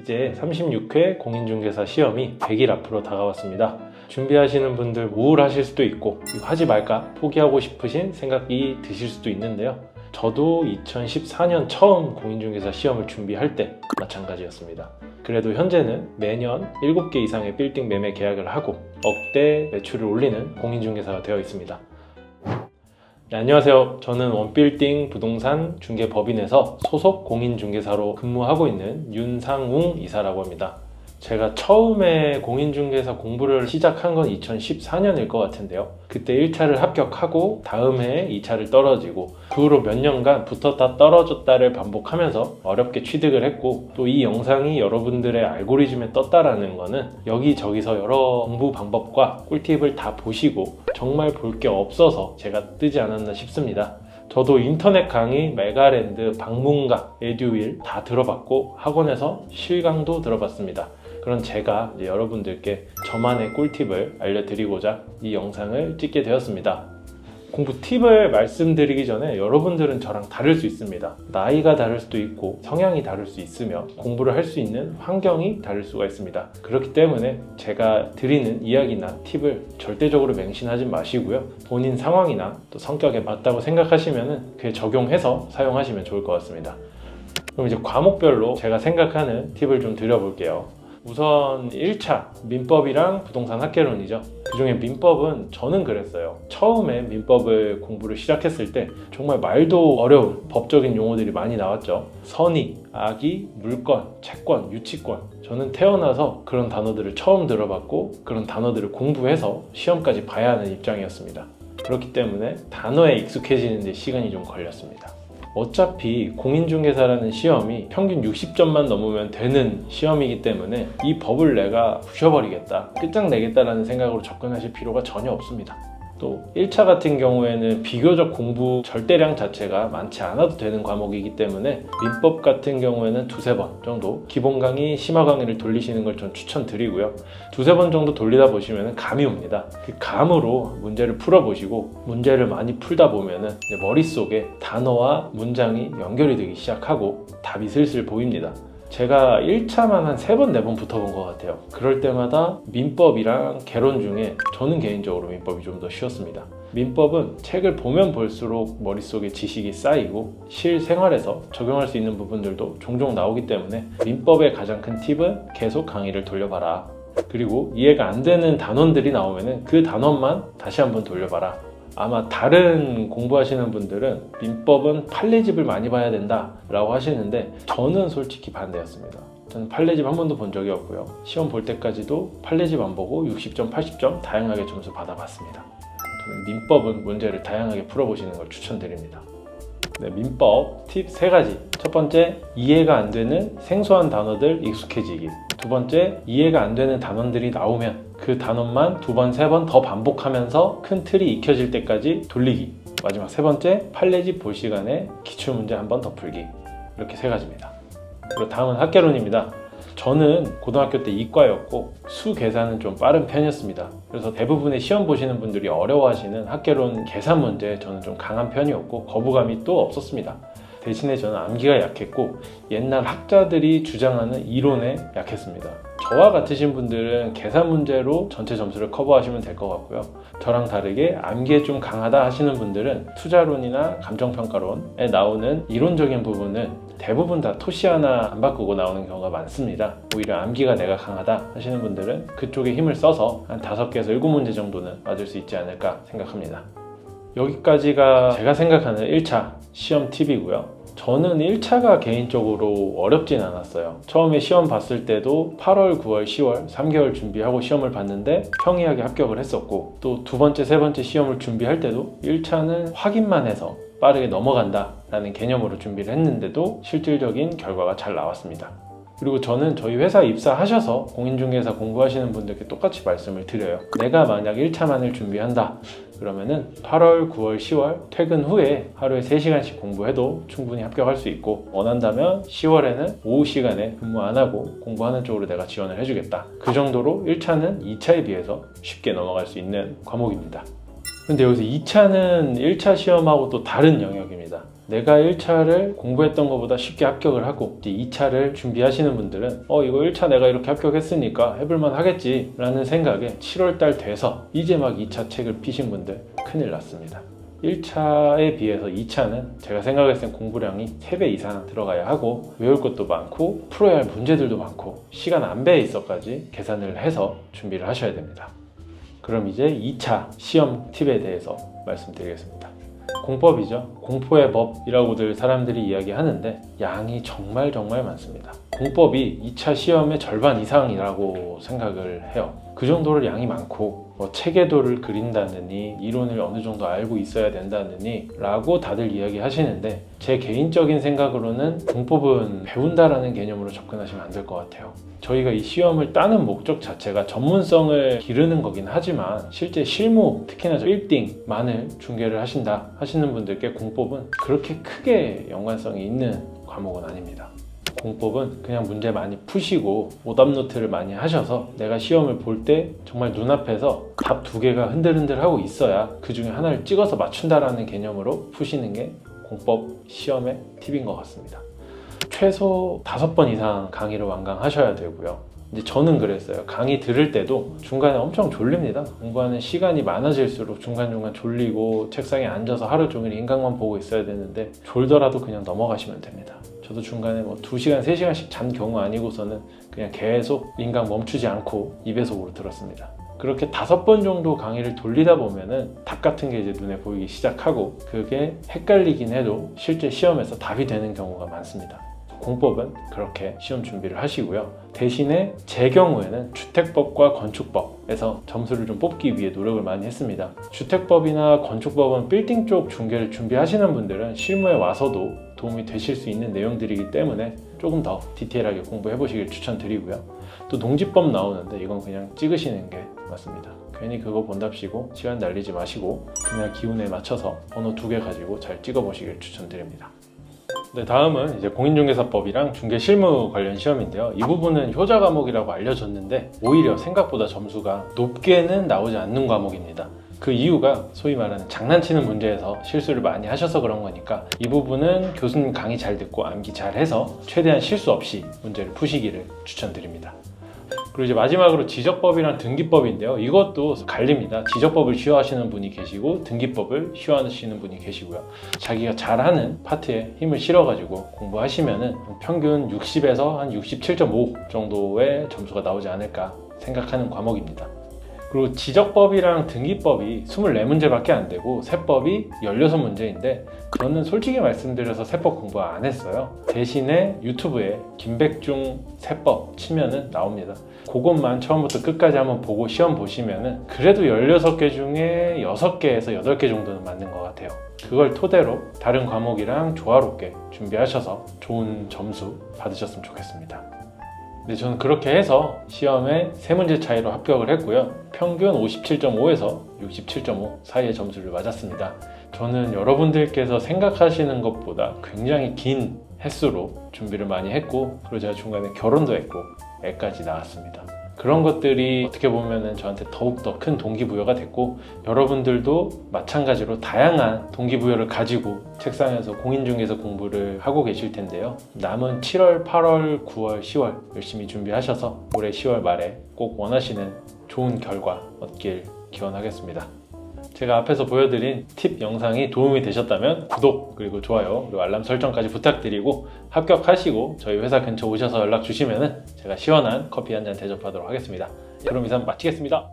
이제 36회 공인중개사 시험이 100일 앞으로 다가왔습니다. 준비하시는 분들 우울하실 수도 있고 하지 말까 포기하고 싶으신 생각이 드실 수도 있는데요. 저도 2014년 처음 공인중개사 시험을 준비할 때 마찬가지였습니다. 그래도 현재는 매년 7개 이상의 빌딩 매매 계약을 하고 억대 매출을 올리는 공인중개사가 되어 있습니다. 네, 안녕하세요. 저는 원빌딩 부동산 중개법인에서 소속 공인중개사로 근무하고 있는 윤상웅 이사라고 합니다. 제가 처음에 공인중개사 공부를 시작한 건 2014년일 것 같은데요. 그때 1차를 합격하고 다음 해에 2차를 떨어지고 그 후로 몇 년간 붙었다 떨어졌다를 반복하면서 어렵게 취득을 했고 또 이 영상이 여러분들의 알고리즘에 떴다라는 거는 여기저기서 여러 공부 방법과 꿀팁을 다 보시고 정말 볼 게 없어서 제가 뜨지 않았나 싶습니다. 저도 인터넷 강의, 메가랜드, 방문가, 에듀윌 다 들어봤고 학원에서 실강도 들어봤습니다. 그런 제가 여러분들께 저만의 꿀팁을 알려드리고자 이 영상을 찍게 되었습니다. 공부 팁을 말씀드리기 전에 여러분들은 저랑 다를 수 있습니다. 나이가 다를 수도 있고 성향이 다를 수 있으며 공부를 할 수 있는 환경이 다를 수가 있습니다. 그렇기 때문에 제가 드리는 이야기나 팁을 절대적으로 맹신하지 마시고요. 본인 상황이나 또 성격에 맞다고 생각하시면 그에 적용해서 사용하시면 좋을 것 같습니다. 그럼 이제 과목별로 제가 생각하는 팁을 좀 드려볼게요. 우선 1차 민법이랑 부동산 학개론이죠. 그중에 민법은 저는 그랬어요. 처음에 민법을 공부를 시작했을 때 정말 말도 어려운 법적인 용어들이 많이 나왔죠. 선의, 악의, 물권, 채권, 유치권. 저는 태어나서 그런 단어들을 처음 들어봤고 그런 단어들을 공부해서 시험까지 봐야 하는 입장이었습니다. 그렇기 때문에 단어에 익숙해지는 데 시간이 좀 걸렸습니다. 어차피 공인중개사라는 시험이 평균 60점만 넘으면 되는 시험이기 때문에 이 법을 내가 부셔버리겠다, 끝장내겠다라는 생각으로 접근하실 필요가 전혀 없습니다. 또 1차 같은 경우에는 비교적 공부 절대량 자체가 많지 않아도 되는 과목이기 때문에 민법 같은 경우에는 두세 번 정도 기본 강의, 심화 강의를 돌리시는 걸 전 추천드리고요. 두세 번 정도 돌리다 보시면 감이 옵니다. 그 감으로 문제를 풀어보시고 문제를 많이 풀다 이제 머릿속에 단어와 문장이 연결이 되기 시작하고 답이 슬슬 보입니다. 제가 1차만 한 3번, 4번 붙어본 것 같아요. 그럴 때마다 민법이랑 개론 중에 저는 개인적으로 민법이 좀 더 쉬웠습니다. 민법은 책을 보면 볼수록 머릿속에 지식이 쌓이고 실생활에서 적용할 수 있는 부분들도 종종 나오기 때문에 민법의 가장 큰 팁은 계속 강의를 돌려봐라. 그리고 이해가 안 되는 단원들이 나오면 그 단원만 다시 한번 돌려봐라. 아마 다른 공부하시는 분들은 민법은 판례집을 많이 봐야 된다라고 하시는데 저는 솔직히 반대였습니다. 저는 판례집 한 번도 본 적이 없고요. 시험 볼 때까지도 판례집 안 보고 60점, 80점 다양하게 점수 받아봤습니다. 민법은 문제를 다양하게 풀어보시는 걸 추천드립니다. 네, 민법 팁세 가지. 첫 번째, 이해가 안 되는 생소한 단어들 익숙해지기. 두 번째, 이해가 안 되는 단원들이 나오면 그 단원만 두 번, 세 번 더 반복하면서 큰 틀이 익혀질 때까지 돌리기. 마지막 세 번째, 판례집 볼 시간에 기출문제 한 번 더 풀기. 이렇게 세 가지입니다. 그리고 다음은 학개론입니다. 저는 고등학교 때 이과였고 수 계산은 좀 빠른 편이었습니다. 그래서 대부분의 시험 보시는 분들이 어려워하시는 학개론 계산 문제에 저는 좀 강한 편이었고 거부감이 또 없었습니다. 대신에 저는 암기가 약했고 옛날 학자들이 주장하는 이론에 약했습니다. 저와 같으신 분들은 계산 문제로 전체 점수를 커버하시면 될 것 같고요. 저랑 다르게 암기에 좀 강하다 하시는 분들은 투자론이나 감정평가론에 나오는 이론적인 부분은 대부분 다 토시 하나 안 바꾸고 나오는 경우가 많습니다. 오히려 암기가 내가 강하다 하시는 분들은 그쪽에 힘을 써서 한 5개에서 7문제 정도는 맞을 수 있지 않을까 생각합니다. 여기까지가 제가 생각하는 1차 시험 팁이고요. 저는 1차가 개인적으로 어렵진 않았어요. 처음에 시험 봤을 때도 8월, 9월, 10월 3개월 준비하고 시험을 봤는데 평이하게 합격을 했었고 또 두 번째, 세 번째 시험을 준비할 때도 1차는 확인만 해서 빠르게 넘어간다 라는 개념으로 준비를 했는데도 실질적인 결과가 잘 나왔습니다. 그리고 저는 저희 회사 입사하셔서 공인중개사 공부하시는 분들께 똑같이 말씀을 드려요. 내가 만약 1차만을 준비한다. 그러면은 8월, 9월, 10월 퇴근 후에 하루에 3시간씩 공부해도 충분히 합격할 수 있고 원한다면 10월에는 오후 시간에 근무 안 하고 공부하는 쪽으로 내가 지원을 해주겠다. 그 정도로 1차는 2차에 비해서 쉽게 넘어갈 수 있는 과목입니다. 근데 여기서 2차는 1차 시험하고 또 다른 영역입니다. 내가 1차를 공부했던 것보다 쉽게 합격을 하고 이제 2차를 준비하시는 분들은 어 이거 1차 내가 이렇게 합격했으니까 해볼만 하겠지 라는 생각에 7월달 돼서 이제 막 2차 책을 피신 분들 큰일 났습니다. 1차에 비해서 2차는 제가 생각했을 땐 공부량이 3배 이상 들어가야 하고 외울 것도 많고 풀어야 할 문제들도 많고 시간 안 배에 있어까지 계산을 해서 준비를 하셔야 됩니다. 그럼 이제 2차 시험 팁에 대해서 말씀드리겠습니다 공법이죠. 공포의 법이라고들 사람들이 이야기하는데 양이 정말 정말 많습니다. 공법이 2차 시험의 절반 이상이라고 생각을 해요. 그 정도로 양이 많고 뭐 체계도를 그린다느니 이론을 어느 정도 알고 있어야 된다느니 라고 다들 이야기하시는데 제 개인적인 생각으로는 공법은 배운다라는 개념으로 접근하시면 안 될 것 같아요. 저희가 이 시험을 따는 목적 자체가 전문성을 기르는 거긴 하지만 실제 실무 특히나 저 1등만을 중계를 하신다 하시는 분들께 공법은 그렇게 크게 연관성이 있는 과목은 아닙니다. 공법은 그냥 문제 많이 푸시고 오답 노트를 많이 하셔서 내가 시험을 볼 때 정말 눈앞에서 답 두 개가 흔들흔들 하고 있어야 그 중에 하나를 찍어서 맞춘다라는 개념으로 푸시는 게 공법 시험의 팁인 것 같습니다. 최소 다섯 번 이상 강의를 완강하셔야 되고요. 이제 저는 그랬어요. 강의 들을 때도 중간에 엄청 졸립니다. 공부하는 시간이 많아질수록 중간중간 졸리고 책상에 앉아서 하루 종일 인강만 보고 있어야 되는데 졸더라도 그냥 넘어가시면 됩니다. 저도 중간에 뭐 2시간, 3시간씩 잔 경우 아니고서는 그냥 계속 인강 멈추지 않고 2배속으로 들었습니다. 그렇게 다섯 번 정도 강의를 돌리다 보면은 답 같은 게 이제 눈에 보이기 시작하고 그게 헷갈리긴 해도 실제 시험에서 답이 되는 경우가 많습니다. 공법은 그렇게 시험 준비를 하시고요. 대신에 제 경우에는 주택법과 건축법에서 점수를 좀 뽑기 위해 노력을 많이 했습니다. 주택법이나 건축법은 빌딩 쪽 중개를 준비하시는 분들은 실무에 와서도 도움이 되실 수 있는 내용들이기 때문에 조금 더 디테일하게 공부해 보시길 추천드리고요. 또 농지법 나오는데 이건 그냥 찍으시는 게 맞습니다. 괜히 그거 본답시고 시간 날리지 마시고 그냥 기운에 맞춰서 번호 두 개 가지고 잘 찍어 보시길 추천드립니다. 네, 다음은 이제 공인중개사법이랑 중개 실무 관련 시험인데요. 이 부분은 효자 과목이라고 알려졌는데 오히려 생각보다 점수가 높게는 나오지 않는 과목입니다. 그 이유가 소위 말하는 장난치는 문제에서 실수를 많이 하셔서 그런 거니까 이 부분은 교수님 강의 잘 듣고 암기 잘 해서 최대한 실수 없이 문제를 푸시기를 추천드립니다. 그리고 이제 마지막으로 지적법이랑 등기법인데요. 이것도 갈립니다. 지적법을 쉬워하시는 분이 계시고 등기법을 쉬워하시는 분이 계시고요. 자기가 잘하는 파트에 힘을 실어가지고 공부하시면은 평균 60에서 한 67.5 정도의 점수가 나오지 않을까 생각하는 과목입니다. 그리고 지적법이랑 등기법이 24문제밖에 안 되고 세법이 16문제인데 저는 솔직히 말씀드려서 세법 공부 안 했어요. 대신에 유튜브에 김백중 세법 치면은 나옵니다. 그것만 처음부터 끝까지 한번 보고 시험 보시면은 그래도 16개 중에 6개에서 8개 정도는 맞는 것 같아요. 그걸 토대로 다른 과목이랑 조화롭게 준비하셔서 좋은 점수 받으셨으면 좋겠습니다. 네, 저는 그렇게 해서 시험에 세 문제 차이로 합격을 했고요. 평균 57.5에서 67.5 사이의 점수를 맞았습니다. 저는 여러분들께서 생각하시는 것보다 굉장히 긴 횟수로 준비를 많이 했고, 그리고 제가 중간에 결혼도 했고, 애까지 낳았습니다. 그런 것들이 어떻게 보면 저한테 더욱더 큰 동기부여가 됐고 여러분들도 마찬가지로 다양한 동기부여를 가지고 책상에서 공인중개사 공부를 하고 계실 텐데요. 남은 7월, 8월, 9월, 10월 열심히 준비하셔서 올해 10월 말에 꼭 원하시는 좋은 결과 얻길 기원하겠습니다. 제가 앞에서 보여드린 팁 영상이 도움이 되셨다면 구독 그리고 좋아요 그리고 알람 설정까지 부탁드리고 합격하시고 저희 회사 근처 오셔서 연락 주시면 제가 시원한 커피 한 잔 대접하도록 하겠습니다. 그럼 이상 마치겠습니다.